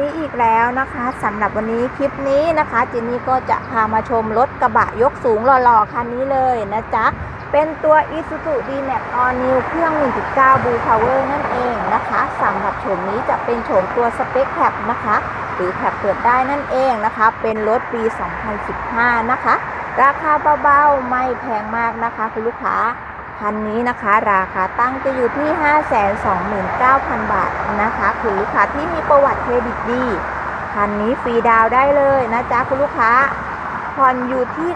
นี้อีกแล้วนะคะสำหรับวันนี้คลิปนี้นะคะจินนี่ก็จะพามาชมรถกระบะยกสูงหล่อๆคันนี้เลยนะจ๊ะเป็นตัว Isuzu D-Max All New เครื่อง 1.9 Blue Power นั่นเองนะคะสำหรับโฉมนี้จะเป็นโฉมตัว Spec Cap นะคะ หรือแคปเปิดได้นั่นเองนะคะ เป็นรถปี 2015 นะคะ ราคาเบาๆ ไม่แพงมากนะคะคุณลูกค้า คันนี้นะคะราคาตั้งจะอยู่ที่ 529,000 บาทนะคะคุณลูกค้าที่มีประวัติเครดิตดีคันนี้ฟรีดาวได้เลยนะจ๊ะคุณลูกค้าผ่อนอยู่ที่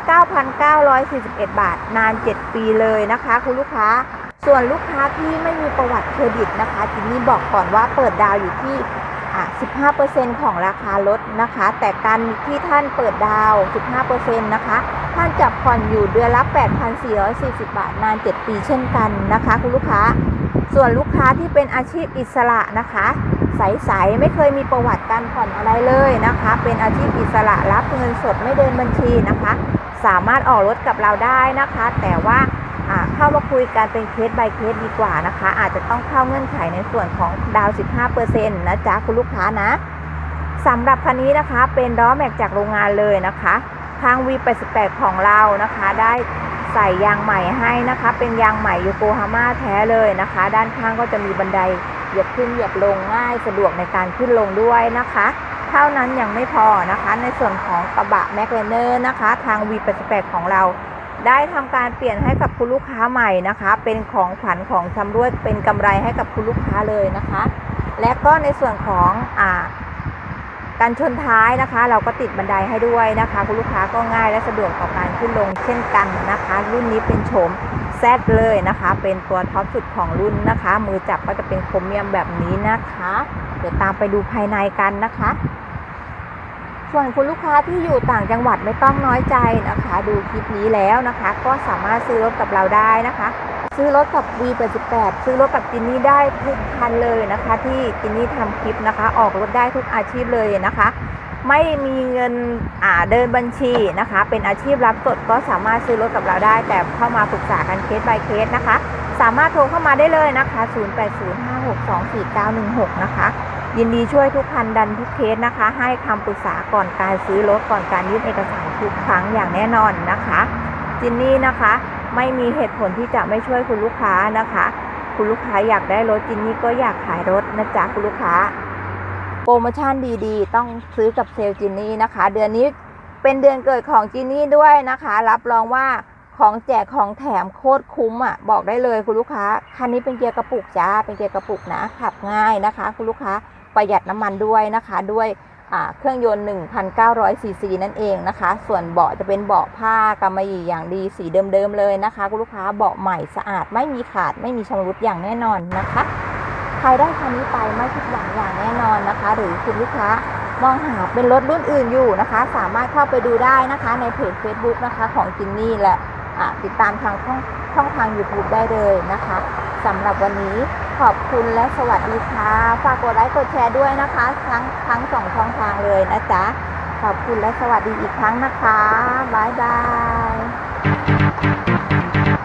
9,941 บาท นาน 7 ปีเลยนะคะ คุณลูกค้า ส่วนลูกค้าที่ไม่มีประวัติเครดิตนะคะจินนี่บอกก่อนว่าเปิดดาวอยู่ที่ อะ15%ของราคารถนะคะ แต่การที่ท่านเปิดดาว 15%นะคะ ท่านจะผ่อนอยู่เดือนละ 8,440 บาท นาน 7 ปีเช่นกันนะคะ คุณลูกค้า ส่วนลูกค้าที่เป็นอาชีพอิสระนะคะ ใส ๆ ไม่เคยมีประวัติการผ่อนอะไรเลยนะคะ เป็นอาชีพอิสระรับเงินสดไม่เดินบัญชีนะคะ สามารถออกรถกับเราได้นะคะ แต่ว่า คุยกันเป็นเคส by เคสดีกว่านะคะ อาจจะต้องเข้าเงื่อนไขในส่วนของดาวน์15%นะจ๊ะคุณลูกค้านะสำหรับคันนี้นะคะเป็นล้อแม็กจากโรงงานเลยนะคะ ทาง V88 ของเรานะคะ ได้ใส่ยางใหม่ให้นะคะ เป็นยางใหม่โยโกฮาม่าแท้เลยนะคะ ด้านข้างก็จะมีบันไดเหยียบขึ้นเหยียบลงง่ายสะดวกในการขึ้นลงด้วยนะคะ เท่านั้นยังไม่พอนะคะ ในส่วนของกระบะแมคเลเนอร์นะคะ ทาง V88 ของเรา ได้ทำการเปลี่ยนให้กับคุณลูกค้าใหม่นะคะ เป็นของขวัญของชำร่วยเป็นกำไรให้กับคุณลูกค้าเลยนะคะ และก็ในส่วนของอ่าการชนท้ายนะคะ เราก็ติดบันไดให้ด้วยนะคะ คุณลูกค้าก็ง่ายและสะดวกต่อการขึ้นลงเช่นกันนะคะ รุ่นนี้เป็นโฉมแซดเลยนะคะ เป็นตัวท็อปสุดของรุ่นนะคะ มือจับก็จะเป็นโครเมียมแบบนี้นะคะ เดี๋ยวตามไปดูภายในกันนะคะ ส่วนคุณลูกค้าที่อยู่ต่างจังหวัดไม่ต้องน้อยใจนะคะ ดูคลิปนี้แล้วนะคะ ก็สามารถซื้อรถกับเราได้นะคะ ซื้อรถกับ V88 ซื้อรถกับจินนี่ได้ทุกคันเลยนะคะ ที่จินนี่ทำคลิปนะคะ ออกรถได้ทุกอาชีพเลยนะคะ ไม่มีเงินอ่าเดินบัญชีนะคะ เป็นอาชีพรับสดก็สามารถซื้อรถกับเราได้ แต่เข้ามาปรึกษากันเคส by เคสนะคะ สามารถโทรเข้ามาได้เลยนะคะ 0805624916 นะคะ ยินดีช่วยทุกคันดันทุกเคสนะคะ ให้คำปรึกษาก่อนการซื้อรถก่อนการยื่นเอกสารทุกครั้งอย่างแน่นอนนะคะ จินนี่นะคะ ไม่มีเหตุผลที่จะไม่ช่วยคุณลูกค้านะคะ คุณลูกค้าอยากได้รถจินนี่ก็อยากขายรถนะจ๊ะคุณลูกค้า โปรโมชั่นดีๆ ต้องซื้อกับเซลล์จินนี่นะคะ เดือนนี้เป็นเดือนเกิดของจินนี่ด้วยนะคะ รับรองว่าของแจกของแถมโคตรคุ้มอะบอกได้เลยคุณลูกค้า คันนี้เป็นเกียร์กระปุกจ้าเป็นเกียร์กระปุกนะขับง่ายนะคะ คุณลูกค้า ประหยัดน้ำมันด้วยนะคะ ด้วยเครื่องยนต์ 1,900ซีซีนั่นเองนะคะ ส่วนเบาะจะเป็นเบาะผ้ากำมะหยี่อย่างดีสีเดิมๆเลยนะคะคุณลูกค้าเบาะใหม่สะอาดไม่มีขาดไม่มีชำรุดอย่างแน่นอนนะคะ ใครได้คันนี้ไปไม่ผิดหวังอย่างแน่นอนนะคะ หรือคุณลูกค้ามองหาเป็นรถรุ่นอื่นอยู่นะคะ สามารถเข้าไปดูได้นะคะในเพจ Facebook นะคะของจินนี่และติดตามทางช่องช่องทาง YouTube ได้เลยนะคะสำหรับวันนี้ ขอบคุณและสวัสดีค่ะ ฝากกดไลค์กดแชร์ด้วยนะคะ ทั้งทั้งสองช่องทางเลยนะจ๊ะ ขอบคุณและสวัสดีอีกครั้งนะคะ บ๊ายบาย